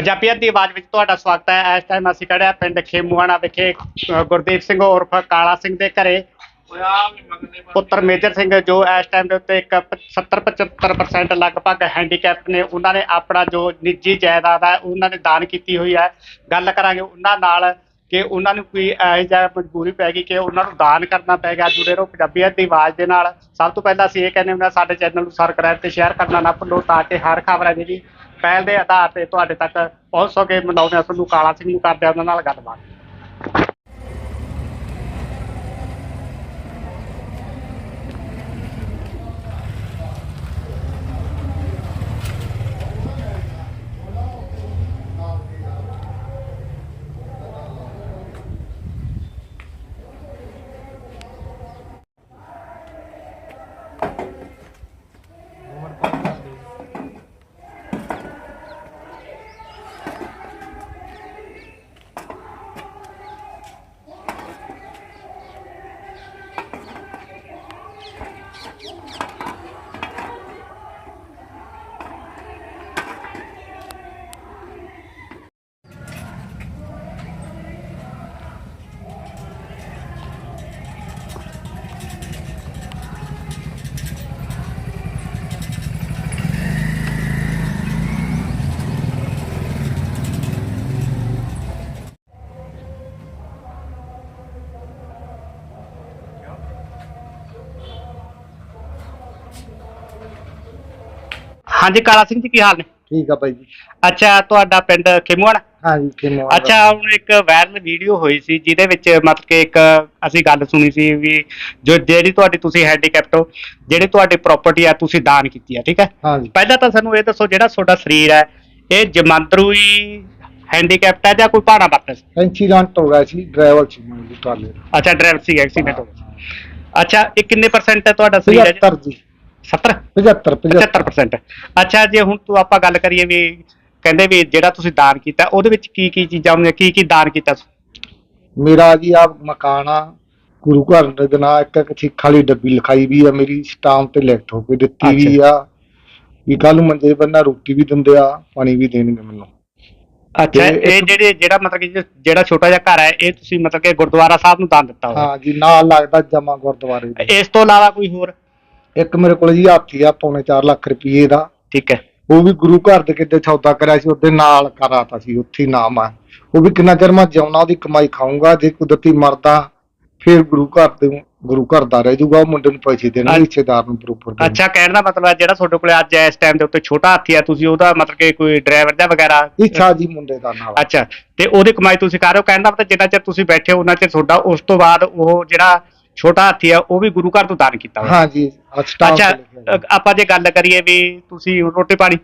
ਪੰਜਾਬੀਅਤ ਦੀ ਆਵਾਜ਼ ਵਿੱਚ ਤੁਹਾਡਾ ਸਵਾਗਤ ਹੈ। ਇਸ ਟਾਈਮ ਅਸੀਂ ਖੜੇ ਪਿੰਡ ਖੇਮੂਆਣਾ ਵਿਖੇ ਗੁਰਦੀਪ ਸਿੰਘ ਉਰਫ ਕਾਲਾ ਸਿੰਘ ਦੇ ਘਰੇ। ਪੁੱਤਰ ਮੇਜਰ ਸਿੰਘ ਜੋ ਇਸ ਟਾਈਮ ਦੇ ਉੱਤੇ ਇੱਕ 70 75% ਲਗਭਗ ਹੈਂਡੀਕੈਪ ਨੇ, ਉਹਨਾਂ ਨੇ ਆਪਣਾ ਜੋ ਨਿੱਜੀ ਜਾਇਦਾਦ ਹੈ, ਉਹਨਾਂ ਨੇ ਦਾਨ ਕੀਤੀ ਹੋਈ ਹੈ। ਗੱਲ ਕਰਾਂਗੇ ਉਹਨਾਂ ਨਾਲ ਕਿ ਉਹਨਾਂ ਨੂੰ ਕੋਈ ਇਹੋ ਜਿਹਾ ਮਜਬੂਰੀ ਪੈ ਗਈ ਕਿ ਉਹਨਾਂ ਨੂੰ ਦਾਨ ਕਰਨਾ ਪੈ ਗਿਆ ਜੁੜੇ ਰਹੋ ਪੰਜਾਬੀਅਤ ਦੀ ਆਵਾਜ਼ ਦੇ ਨਾਲ। ਸਭ ਤੋਂ ਪਹਿਲਾਂ ਅਸੀਂ ਇਹ ਕਹਿੰਦੇ ਹੁੰਦੇ ਹਾਂ, ਸਾਡੇ ਚੈਨਲ ਨੂੰ ਸਬਸਕ੍ਰਾਈਬ ਤੇ ਸ਼ੇਅਰ ਕਰਨਾ ਨਾ ਭੁੱਲੋ ਤਾਂ ਕਿ ਹਰ ਖਬਰ ਹੈ ਜਿਹੜੀ ਪਹਿਲ ਦੇ ਆਧਾਰ ਤੇ ਤੁਹਾਡੇ ਤੱਕ ਪਹੁੰਚ ਸਕੇ। ਮਨਾਉਂਦੇ ਹਾਂ ਤੁਹਾਨੂੰ ਕਾਲਾ ਸਿੰਘ ਨੂੰ ਕਰਦੇ ਹਾਂ, ਉਹਨਾਂ ਨਾਲ ਗੱਲਬਾਤ। ਹਾਂਜੀ ਕਾਲਾ ਸਿੰਘ ਜੀ ਕੀ ਹਾਲ ਨੇ? ਠੀਕ ਆ ਬਾਈ ਜੀ। ਅੱਛਾ ਤੁਹਾਡਾ ਪਿੰਡ ਖੇਮੂਆਣਾ ਹਾਂਜੀ ਕਿਵੇਂ ਅੱਛਾ ਹੁਣ ਇੱਕ ਵਾਇਰਲ ਵੀਡੀਓ ਹੋਈ ਸੀ ਜਿਹਦੇ ਵਿੱਚ ਮਤਲਬ ਕਿ ਇੱਕ ਅਸੀਂ ਗੱਲ ਸੁਣੀ ਸੀ ਵੀ ਜੋ ਜਿਹੜੀ ਤੁਹਾਡੀ ਤੁਸੀਂ ਹੈਂਡੀਕੈਪ ਤੋਂ ਜਿਹੜੇ ਤੁਹਾਡੀ ਪ੍ਰਾਪਰਟੀ ਆ ਤੁਸੀਂ ਦਾਨ ਕੀਤੀ ਆ ਠੀਕ ਹੈ ਹਾਂਜੀ। ਪਹਿਲਾਂ ਤਾਂ ਸਾਨੂੰ ਇਹ ਦੱਸੋ ਜਿਹੜਾ ਤੁਹਾਡਾ ਸਰੀਰ ਹੈ ਇਹ ਜਮਾਂਦਰੂ ਹੀ ਹੈਂਡੀਕੈਪਟ ਹੈ ਜਾਂ ਕੋਈ ਭਾਣਾ ਵਰਤ ਸੀ? ਐਕਸੀਡੈਂਟ ਹੋ ਗਿਆ ਸੀ ਡਰਾਈਵਰ ਸੀ ਮੈਨੂੰ ਦਾ। ਅੱਛਾ ਡਰਾਈਵਰ ਸੀ ਐਕਸੀਡੈਂਟ ਹੋ ਗਿਆ ਅੱਛਾ ਇਹ ਕਿੰਨੇ ਪਰਸੈਂਟ ਹੈ ਤੁਹਾਡਾ ਸਰੀਰ ਹੈ 75 ਜੀ। 70 75 75 75% ਅੱਛਾ ਜੇ ਹੁਣ ਤੂੰ ਆਪਾਂ ਗੱਲ ਕਰੀਏ ਵੀ ਕਹਿੰਦੇ ਵੀ ਜਿਹੜਾ ਤੁਸੀਂ ਦਾਨ ਕੀਤਾ ਉਹਦੇ ਵਿੱਚ ਕੀ ਕੀ ਚੀਜ਼ਾਂ ਹੁੰਦੀਆਂ ਕੀ ਕੀ ਦਾਨ ਕੀਤਾ ਮੇਰਾ ਜੀ ਆ ਮਕਾਨ ਆ ਗੁਰੂ ਘਰ ਦੇ ਨਾਂ ਇੱਕ ਇੱਕ ਸਿੱਖ ਵਾਲੀ ਡੱਬੀ ਲਿਖਾਈ ਵੀ ਆ ਮੇਰੀ ਸਟਾਂਪ ਤੇ ਲਿਖਤ ਹੋ ਕੇ ਦਿੱਤੀ ਵੀ ਆ। ਵੀ ਕੱਲ ਨੂੰ ਮੰਜੇ ਬੰਨਾ ਰੋਟੀ ਵੀ ਦਿੰਦੇ ਆ ਪਾਣੀ ਵੀ ਦੇਣਗੇ ਮੈਨੂੰ। ਅੱਛਾ ਇਹ ਜਿਹੜੇ ਜਿਹੜਾ ਮਤਲਬ ਕਿ ਜਿਹੜਾ ਛੋਟਾ ਜਿਹਾ ਘਰ ਹੈ ਇਹ ਤੁਸੀਂ ਮਤਲਬ ਕਿ ਗੁਰਦੁਆਰਾ ਸਾਹਿਬ ਨੂੰ ਦਾਨ ਦਿੱਤਾ ਹੋਇਆ? ਹਾਂ ਜੀ ਨਾਲ ਲੱਗਦਾ ਜਮਾ ਗੁਰਦੁਆਰੇ ਇਸ ਤੋਂ ਇਲਾਵਾ ਕੋਈ ਹੋਰ? ਇੱਕ ਮੇਰੇ ਕੋਲ ਜੀ ਹਾਥੀ ਆ ਪੌਣੇ 4 ਲੱਖ ਰੁਪਏ ਦਾ। ਠੀਕ ਹੈ। ਉਹ ਵੀ ਗੁਰੂ ਘਰ ਦੇ ਕਿਤੇ ਸੌਦਾ ਕਰਿਆ ਸੀ ਉਹਦੇ ਨਾਲ ਕਰਾਤਾ ਸੀ ਉੱਥੇ ਨਾਮ ਆ। ਉਹ ਵੀ ਕਿੰਨਾ ਚਿਰ ਮੈਂ ਜਿਉਣਾ ਉਹਦੀ ਕਮਾਈ ਖਾਊਂਗਾ ਜੇ ਕੁਦਰਤੀ ਮਰਦਾ ਫਿਰ ਗੁਰੂ ਘਰ ਦੇ ਗੁਰੂ ਘਰ ਦਾ ਰਹਿ ਜਾਊਗਾ ਉਹ ਮੁੰਡੇ ਨੂੰ ਪੈਸੇ ਦੇਣੇ। ਰਿਸ਼ਤੇਦਾਰ ਨੂੰ ਦੇਣੇ। ਅੱਛਾ ਕਹਿਣ ਦਾ ਮਤਲਬ ਹੈ ਜਿਹੜਾ ਤੁਹਾਡੇ ਕੋਲੇ ਅੱਜ ਇਸ ਟਾਈਮ ਦੇ ਉੱਤੇ ਛੋਟਾ ਹਾਥੀ ਹੈ ਤੁਸੀਂ ਉਹਦਾ ਮਤਲਬ ਕਿ ਕੋਈ ਡਰਾਈਵਰ ਦਾ ਵਗੈਰਾ? ਇੱਛਾ ਜੀ ਮੁੰਡੇ ਦਾ ਨਾਲ। ਅੱਛਾ ਤੇ ਉਹਦੀ ਕਮਾਈ ਤੁਸੀਂ ਕਰ ਰਹੇ ਹੋ? ਕਹਿਣ ਦਾ ਮਤਲਬ ਜਿੰਨਾ ਚਿਰ ਤੁਸੀਂ ਬੈਠੇ ਹੋ ਉਹਨਾਂ ਚਿਰ ਤੁਹਾਡਾ ਉਸ ਤੋਂ ਬਾਅਦ ਉਹ ਜਿਹੜਾ ਛੋਟਾ ਹਾਥੀ ਹੈ ਉਹ ਵੀ ਗੁਰੂ ਘਰ ਤੋਂ ਦਾਨ ਕੀਤਾ ਹੋਇਆ। ਹਾਂ ਜੀ ਅੱਛਾ ਅ, ਆਪਾਂ ਜੇ ਗੱਲ ਕਰੀਏ ਵੀ ਤੁਸੀਂ ਰੋਟੀ ਪਾਣੀ?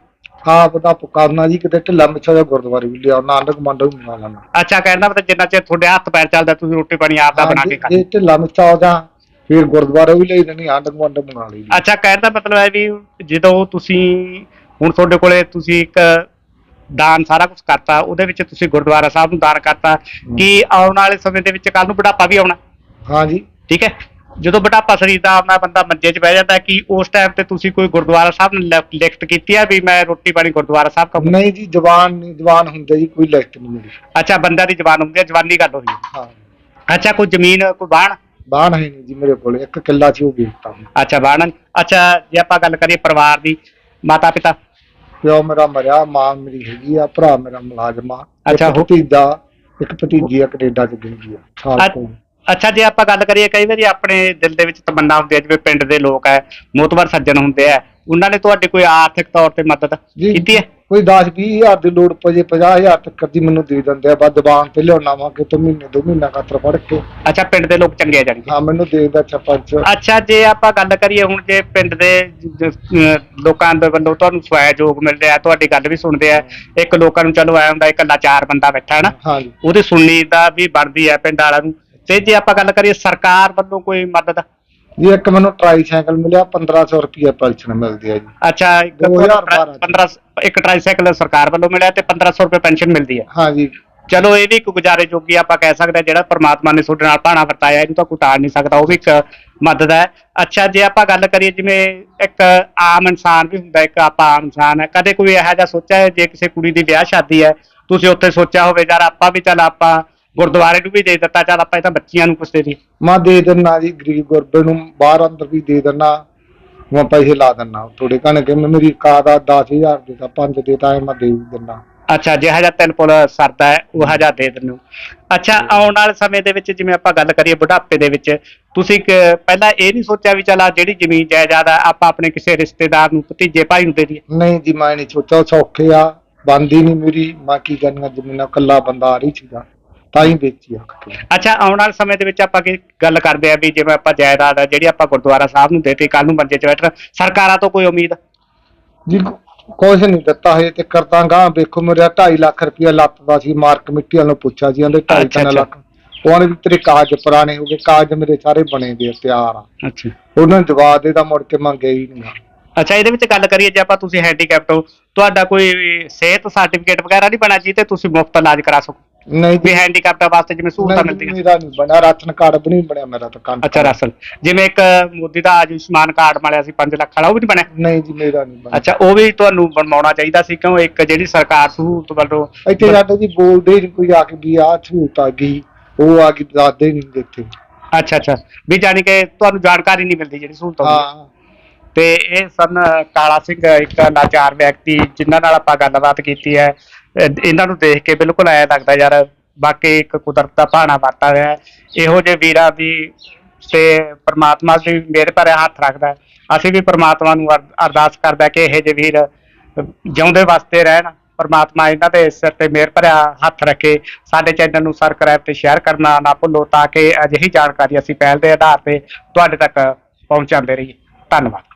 ਹਾਂ ਪਤਾ ਪੁਕਾਰਨਾ ਜੀ ਕਿਤੇ ਢਿੱਲਾ ਮਿੱਛਾ ਜਿਹਾ ਗੁਰਦੁਆਰੇ ਵੀ ਲਿਆ ਨਾਨਕ ਮੰਡਲ ਵੀ ਬਣਾ ਲੈਣਾ। ਅੱਛਾ ਕਹਿਣ ਦਾ ਮਤਲਬ ਜਿੰਨਾ ਚਿਰ ਤੁਹਾਡੇ ਹੱਥ ਪੈਰ ਚੱਲਦਾ ਤੁਸੀਂ ਰੋਟੀ ਪਾਣੀ ਆਪ ਦਾ ਹਾਂ, ਬਣਾ ਜੇ- ਕੇ ਖਾ ਜੇ ਢਿੱਲਾ ਮਿੱਛਾ ਹੋ ਜਾ ਫਿਰ ਗੁਰਦੁਆਰੇ ਵੀ ਲਈ ਦੇਣੀ ਆਂਡਕ ਮੰਡਲ ਬਣਾ ਲਈ। ਅੱਛਾ ਕਹਿਣ ਦਾ ਮਤਲਬ ਹੈ ਵੀ ਜਦੋਂ ਤੁਸੀਂ ਹੁਣ ਤੁਹਾਡੇ ਕੋਲੇ ਤੁਸੀਂ ਇੱਕ ਦਾਨ ਸਾਰਾ ਕੁਝ ਕਰਤਾ ਉਹਦੇ ਵਿੱਚ ਤੁਸੀਂ ਗੁਰਦੁਆਰਾ ਸਾਹਿਬ ਨੂੰ ਦਾਨ ਕਰਤਾ ਕਿ ਆਉਣ ਵਾਲੇ ਸਮੇਂ ਦੇ ਵਿੱਚ ਕੱਲ ਨੂੰ ਬੁਢਾਪਾ ਵੀ ਆਉਣਾ? ਹਾਂ ਜੀ ਠੀਕ ਹੈ? ਜਦੋਂ ਬੁਢਾਪਾ ਸਰੀਰ ਦਾ ਆਪਣਾ ਬੰਦਾ ਮੰਜੇ 'ਚ ਬਹਿ ਜਾਂਦਾ ਕਿ ਉਸ ਟਾਈਮ ਤੇ ਤੁਸੀਂ ਕੋਈ ਗੁਰਦੁਆਰਾ ਸਾਹਿਬ ਨੂੰ ਲਿਖ- ਲਿਖਤ ਕੀਤੀ ਹੈ ਵੀ ਮੈਂ ਰੋਟੀ ਪਾਣੀ ਗੁਰਦੁਆਰਾ ਸਾਹਿਬ ਖਾਊਂ ਨਹੀਂ ਜੀ ਜਵਾਨ ਨਹੀਂ ਜਵਾਨ ਹੁੰਦੇ ਜੀ ਕੋਈ ਲਿਖਤ ਨਹੀਂ ਮੇਰੀ ਅੱਛਾ ਬੰਦਿਆਂ ਦੀ ਜ਼ਬਾਨ ਹੁੰਦੀ ਹੈ ਜਵਾਨੀ ਗੱਲ ਹੋਈ ਹਾਂ। ਅੱਛਾ ਕੋਈ ਜ਼ਮੀਨ ਕੋਈ ਬਾਣ? ਬਾਣ ਹੈ ਨਹੀਂ ਜੀ ਮੇਰੇ ਕੋਲ ਇੱਕ ਕਿੱਲਾ ਸੀ ਉਹ ਵੇਚਤਾ ਮੈਂ ਅੱਛਾ ਬਾਣ? ਅੱਛਾ ਜੇ ਆਪਾਂ ਗੱਲ ਕਰੀਏ ਪਰਿਵਾਰ ਦੀ ਮਾਤਾ ਪਿਤਾ ਪਿਓ ਮੇਰਾ ਮਰਿਆ ਮਾਂ ਮੇਰੀ ਹੈਗੀ ਆ ਭਰਾ ਮੇਰਾ ਮੁਲਾਜ਼ਮ ਆ ਅੱਛਾ, ਹੋ- ਭਤੀਜਾ ਇੱਕ ਭਤੀਜੀ ਆ ਕੈਨੇਡਾ ਚ ਗਈ ਆ ਸਾਲ ਅੱਛ- ਤੋਂ। ਅੱਛਾ ਜੇ ਆਪਾਂ ਗੱਲ ਕਰੀਏ ਕਈ ਵਾਰੀ ਆਪਣੇ ਦਿਲ ਦੇ ਵਿੱਚ ਤਮੰਨਾ ਹੁੰਦੀ ਹੈ ਜਿਵੇਂ ਪਿੰਡ ਦੇ ਲੋਕ ਹੈ ਮੋਤਬਰ ਸੱਜਣ ਹੁੰਦੇ ਆ ਉਹਨਾਂ ਨੇ ਤੁਹਾਡੀ ਕੋਈ ਆਰਥਿਕ ਤੌਰ ਤੇ ਮਦਦ ਜੀ ਕੀਤੀ ਹੈ? ਕੋਈ 10 20 ਹਜ਼ਾਰ ਦੀ ਲੋੜ ਪਜੇ 50 ਹਜ਼ਾਰ ਤੱਕ ਦੀ ਮੈਨੂੰ ਦੇ ਦਿੰਦੇ ਆ ਬਸ ਜ਼ਬਾਨ ਤੇ ਲਿਆਉਣਾ ਵਾ ਕਿ ਤੂੰ ਮਹੀਨੇ ਦੋ ਮਹੀਨਾ ਖਾਤਰ ਫੜ ਕੇ। ਅੱਛਾ ਪਿੰਡ ਦੇ ਲੋਕ ਚੰਗੇ ਆ ਜਾਣਗੇ ਹਾਂ ਮੈਨੂੰ ਦੇ ਦਿੰਦਾ ਸਰਪੰਚ ਅੱਛਾ ਜੇ ਆਪਾਂ ਗੱਲ ਕਰੀਏ ਹੁਣ ਜੇ ਪਿੰਡ ਦੇ ਜ- ਜ- ਅਹ ਲੋਕਾਂ ਦੇ ਵੱਲੋਂ ਤੁਹਾਨੂੰ ਸਹਿਯੋਗ ਮਿਲ ਰਿਹਾ ਤੁਹਾਡੀ ਗੱਲ ਵੀ ਸੁਣਦੇ ਆ ਇੱਕ ਲੋਕਾਂ ਨੂੰ ਚਲੋ ਐ ਹੁੰਦਾ ਇਕੱਲਾ ਚਾਰ ਬੰਦਾ ਬੈਠਾ ਹੈ ਨਾ ਹਾਂ ਜੀ ਉਹਦੀ ਸੁਣਨੀ ਦਾ ਵੀ ਬਣਦੀ ਹੈ ਪਿੰਡ ਵਾਲਿਆਂ ਨੂੰ ਤੇ ਜੇ ਆਪਾਂ ਗੱਲ ਕਰੀਏ ਸਰਕਾਰ ਵੱਲੋਂ ਕੋਈ ਮਦਦ? ਜੀ ਇੱਕ ਮੈਨੂੰ ਟਰਾਈਸਾਈਕਲ ਮਿਲਿਆ 1500 ਰੁਪਏ ਪੈਨਸ਼ਨ ਮਿਲਦੀ ਹੈ ਜੀ। ਅੱਛਾ ਇੱਕ 2012 15 ਇੱਕ ਟ੍ਰਾਈਸਾਈਕਲ ਸਰਕਾਰ ਵੱਲੋਂ ਮਿਲਿਆ ਤੇ 1500 ਰੁਪਏ ਪੈਨਸ਼ਨ ਮਿਲਦੀ ਹੈ। ਹਾਂ ਜੀ। ਚਲੋ ਇਹ ਵੀ ਇੱਕ ਗੁਜ਼ਾਰੇ ਜੋਗੀ ਆਪਾਂ ਕਹਿ ਸਕਦੇ ਹਾਂ ਜਿਹੜਾ ਪ੍ਰਮਾਤਮਾ ਨੇ ਤੁਹਾਡੇ ਨਾਲ ਭਾਣਾ ਵਰਤਾਇਆ ਇਹਨੂੰ ਤਾਂ ਕੋਈ ਟਾਲ ਨਹੀਂ ਸਕਦਾ ਉਹ ਵੀ ਇੱਕ ਮਦਦ ਹੈ। ਅੱਛਾ ਜੇ ਆਪਾਂ ਗੱਲ ਕਰੀਏ ਜਿਵੇਂ ਇੱਕ ਆਮ ਇਨਸਾਨ ਵੀ ਹੁੰਦਾ ਇੱਕ ਆਪਾਂ ਆਮ ਇਨਸਾਨ ਹੈ ਕਦੇ ਕੋਈ ਇਹੋ ਜਿਹਾ ਸੋਚਿਆ ਹੈ ਜੇ ਕਿਸੇ ਕੁੜੀ ਦੀ ਵਿਆਹ ਸ਼ਾਦੀ ਹੈ ਤੁਸੀਂ ਉੱਥੇ ਸੋਚਿਆ ਹੋਵੇ ਯਾਰ ਆਪਾਂ ਵੀ ਚੱਲ ਆਪਾਂ ਗੁਰਦੁਆਰੇ ਨੂੰ ਵੀ ਦੇ ਦਿੱਤਾ ਚੱਲ ਆਪਾਂ ਇਹ ਤਾਂ ਬੱਚੀਆਂ ਨੂੰ ਕੁਛ ਦੇ ਦੀ ਮੈਂ ਦੇ ਦਿੰਨਾ ਜੀ ਗਰੀਬ ਗੁਰਬੇ ਨੂੰ ਬਾਹਰ ਅੰਦਰ ਵੀ ਦੇ ਦਿੰਨਾ। ਮੈਂ ਪੈਸੇ ਲਾ ਦਿੰਨਾ ਥੋੜੇ ਘਣੇ ਕਿ ਮੈਂ ਮੇਰੀ ਕਾਦਾ 10000 ਦੇ ਤਾਂ 5 ਦੇ ਤਾਂ ਮੈਂ ਦੇ ਦਿੰਨਾ। ਅੱਛਾ ਜਿਹੜਾ ਜਿਹਾ ਤਿਲ ਪੁਲ ਸਰਦਾ ਹੈ ਉਹ ਹਜਾ ਦੇ ਦਿੰਦੇ ਹੋ ਅੱਛਾ ਆਉਣ ਵਾਲੇ ਸਮੇਂ ਦੇ ਵਿੱਚ ਜਿਵੇਂ ਆਪਾਂ ਗੱਲ ਕਰੀਏ ਬੁਢਾਪੇ ਦੇ ਵਿੱਚ ਤੁਸੀਂ ਕ- ਪਹਿਲਾਂ ਇਹ ਨਹੀਂ ਸੋਚਿਆ ਵੀ ਚੱਲ ਆਹ ਜਿਹੜੀ ਜ਼ਮੀਨ ਜਾਇਦਾਦ ਆ ਆਪਾਂ ਆਪਣੇ ਕਿਸੇ ਰਿਸ਼ਤੇਦਾਰ ਨੂੰ ਭਤੀਜੇ ਭਾਈ ਨੂੰ ਦੇ ਦਈਏ? ਨਹੀਂ ਜੀ ਮੈਂ ਨਹੀਂ ਸੋਚਿਆ ਸੌਖੇ ਆ ਬੰਦੀ ਨਹੀਂ ਮੇਰੀ ਮੈਂ ਕੀ ਕਰਨਾ ਜ਼ਮੀਨਾਂ ਕੱਲਾ ਬੰਦਾ ਆ ਰਹੀ ਸੀਗਾ ਤਾਂ ਹੀ ਵੇਚੀ ਆ ਅੱਛਾ ਆਉਣ ਵਾਲੇ ਸਮੇਂ ਦੇ ਵਿੱਚ ਆਪਾਂ ਕੀ ਗੱਲ ਕਰਦੇ ਆ ਵੀ ਜਿਵੇਂ ਆਪਾਂ ਜਾਇਦਾਦ ਆ ਜਿਹੜੀ ਆਪਾਂ ਗੁਰਦੁਆਰਾ ਸਾਹਿਬ ਨੂੰ ਦੇਤੀ ਕੱਲ ਨੂੰ ਮੰਜੇ 'ਚ ਬੈਠਣਾ ਸਰਕਾਰਾਂ ਤੋਂ ਕੋਈ ਉਮੀਦ? ਜੀ ਕੁਛ ਨਹੀਂ ਦਿੱਤਾ ਹਜੇ ਤੇ ਕਰਦਾਂਗਾ ਵੇਖੋ ਮੇਰਾ 2.5 ਲੱਖ ਰੁਪਇਆ ਲੱਤ ਦਾ ਸੀ ਮਾਰ ਕਮੇਟੀ ਵਾਲੋਂ ਪੁੱਛਿਆ ਜੀ ਉਹਦੇ 2.5 ਅੱਛਾ, ਤਿੰਨ ਅੱਛਾ। ਲੱਖ। ਉਹਨੇ ਵੀ ਤੇਰੇ ਕਾਗਜ਼ ਪੁਰਾਣੇ ਹੋ ਗਏ ਕਾਗਜ਼ ਮੇਰੇ ਸਾਰੇ ਬਣੇ ਦੇ ਤਿਆਰ ਆ। ਅੱਛਾ। ਉਹਨਾਂ ਨੂੰ ਜਵਾਬ ਦੇ ਤਾਂ ਮੁੜ ਕੇ ਮੰਗੇ ਹੀ ਨਹੀਂ ਅੱਛਾ ਇਹਦੇ ਵਿੱਚ ਗੱਲ ਕਰੀਏ ਜੇ ਆਪਾਂ ਤੁਸੀਂ ਹੈਂਡੀਕੈਪਟ ਹੋ ਤੁਹਾਡਾ ਕੋਈ ਸਿਹਤ ਸਰਟੀਫਿਕੇਟ ਵਗੈਰਾ ਨਹੀਂ ਬਣਾ ਜਿਹਤੇ ਤੁਸੀਂ ਮੁਫਤ ਇਲਾਜ ਕਰਾ ਸਕੋ। ਨਹੀਂ ਵੀ ਹੈਂਡੀਕੈਪਟਾਂ ਵਾਸਤੇ ਜਿਵੇਂ ਸਹੂਲਤਾਂ ਨਹੀਂ ਮਿਲਦੀਆਂ। ਮੇਰਾ ਨਹੀਂ ਬਣਿਆ ਰਾਸ਼ਨ ਕਾਰਡ ਵੀ ਨਹੀਂ ਬਣਿਆ ਮੇਰਾ ਤਾਂ ਕੰਨ ਅੱਛਾ ਰਸਲ ਜਿਵੇਂ ਇੱਕ ਮੋਦੀ ਦਾ ਆਯੁਸ਼ਮਾਨ ਕਾਰਡ ਮਿਲਿਆ ਸੀ 5 ਲੱਖ ਵਾਲਾ ਉਹ ਵੀ ਨਹੀਂ ਬਣਿਆ? ਨਹੀਂ ਜੀ ਮੇਰਾ ਨਹੀਂ ਬਣਿਆ। ਅੱਛਾ ਉਹ ਵੀ ਤੁਹਾਨੂੰ ਬਣਵਾਉਣਾ ਚਾਹੀਦਾ ਸੀ ਕਿਉਂ? ਇੱਕ ਜਿਹੜੀ ਸਰਕਾਰ ਸਹੂਲਤ ਵੱਲੋਂ ਇੱਥੇ ਸਾਡੇ ਜੀ ਬੋਲਦੇ ਹੀ ਕੋਈ ਆ ਕੇ ਵੀ ਆਹ ਸਹੂਲਤ ਆ ਗਈ ਉਹ ਆ ਗਈ ਦੱਸਦੇ ਨਹੀਂ ਦਿੱਤੇ ਅੱਛਾ ਅੱਛਾ। ਵੀ ਜਾਣੀ ਕਿ ਤੁਹਾਨੂੰ ਜਾਣਕਾਰੀ ਨਹੀਂ ਮਿਲਦੀ ਜਿਹੜੀ ਸਹੂਲਤ ਹੁੰਦੀ। ਹੈ। ਤੇ ਇਹ ਸਨ ਕਾਲਾ ਸਿੰਘ ਇੱਕ ਲਾਚਾਰ ਵਿਅਕਤੀ ਜਿਨ੍ਹਾਂ ਨਾਲ ਆਪਾਂ ਗੱਲਬਾਤ ਕੀਤੀ ਹੈ। ਇਹਨਾਂ ਨੂੰ ਦੇਖ ਕੇ ਬਿਲਕੁਲ ਐ ਲੱਗਦਾ ਯਾਰ ਬਾਕੀ ਇੱਕ ਕੁਦਰਤ ਦਾ ਭਾਣਾ ਵਰਤਾ ਹੋਇਆ ਹੈ। ਇਹੋ ਜਿਹੇ ਵੀਰਾਂ ਦੀ ਤੇ ਪ੍ਰਮਾਤਮਾ ਦੀ ਮਿਹਰ ਭਰਿਆ ਹੱਥ ਰੱਖਦਾ ਹੈ। ਅਸੀਂ ਵੀ ਪ੍ਰਮਾਤਮਾ ਨੂੰ ਅਰ- ਅਰਦਾਸ ਕਰਦਾ ਕਿ ਇਹੋ ਜਿਹੇ ਵੀਰ ਅਹ ਜਿਉਂਦੇ ਵਾਸਤੇ ਰਹਿਣ। ਪ੍ਰਮਾਤਮਾ ਇਹਨਾਂ ਦੇ ਸਿਰ ਤੇ ਮਿਹਰ ਭਰਿਆ ਹੱਥ ਰੱਖੇ। ਸਾਡੇ ਚੈਨਲ ਨੂੰ ਸਬਸਕ੍ਰਾਈਬ ਤੇ ਸ਼ੇਅਰ ਕਰਨਾ ਨਾ ਭੁੱਲੋ ਤਾਂ ਕਿ ਅਜਿਹੀ ਜਾਣਕਾਰੀ ਅਸੀਂ ਪਹਿਲ ਦੇ ਆਧਾਰ ਤੇ ਤੁਹਾਡੇ ਤੱਕ ਪਹੁੰਚਾਉਂਦੇ ਰਹੀਏ। ਧੰਨਵਾਦ।